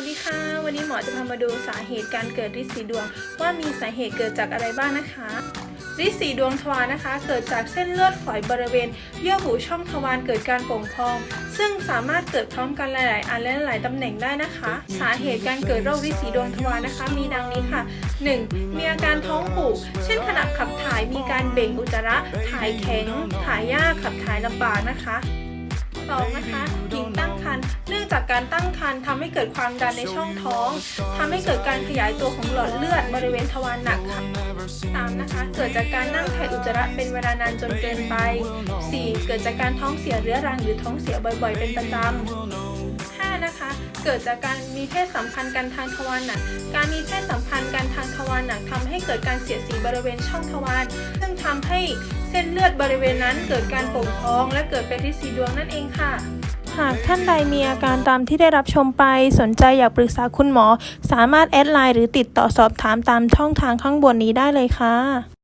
วัสดีค่ะ วันนี้หมอจะพามาดูสาเหตุการเกิดริดสีดวง ว่ามีสาเหตุเกิดจากอะไรบ้างนะคะริดสีดวงทวารนะคะ เกิดจากเส้นเลือดฝอยบริเวณ เยื่อบุช่องทวารเกิดการโป่งพอง ซึ่งสามารถเกิดพร้อมกันหลาย ๆ อันและหลายๆตำแหน่งได้นะคะ สาเหตุการเกิดโรคริดสีดวงทวารนะคะ มีดังนี้ค่ะ 1. มีอาการท้องผูก เช่นขณะขับถ่ายมีการเบ่งอุจจาระ ถ่ายแข็ง ถ่ายยาก ขับถ่ายลำบากนะคะ 2 นะคะหญิง การตั้งครรภ์ทำให้เกิดความดันในช่องท้องทำให้เกิดการขยายตัวของหลอดเลือดบริเวณทวารหนักค่ะ 3. นะคะ เกิดจากการนั่งถ่ายอุจจาระเป็นเวลานานจนเกินไป 4. เกิดจากการท้องเสียเรื้อรังหรือท้องเสียบ่อยๆ เป็นประจำ 5. นะคะ เกิดจากการมีเพศสัมพันธ์กันทางทวารหนัก การมีเพศสัมพันธ์กันทางทวารหนักทำให้เกิดการเสียดสีบริเวณช่องทวาร ซึ่งทำให้เส้นเลือดบริเวณนั้นเกิดการโป่งพอง และเกิดเป็นริดสีดวงนั่นเองค่ะ หากท่านใดมีอาการตามที่ได้รับชมไป สนใจอยากปรึกษาคุณหมอ สามารถแอดไลน์หรือติดต่อสอบถามตามช่องทางข้างบนนี้ได้เลยค่ะ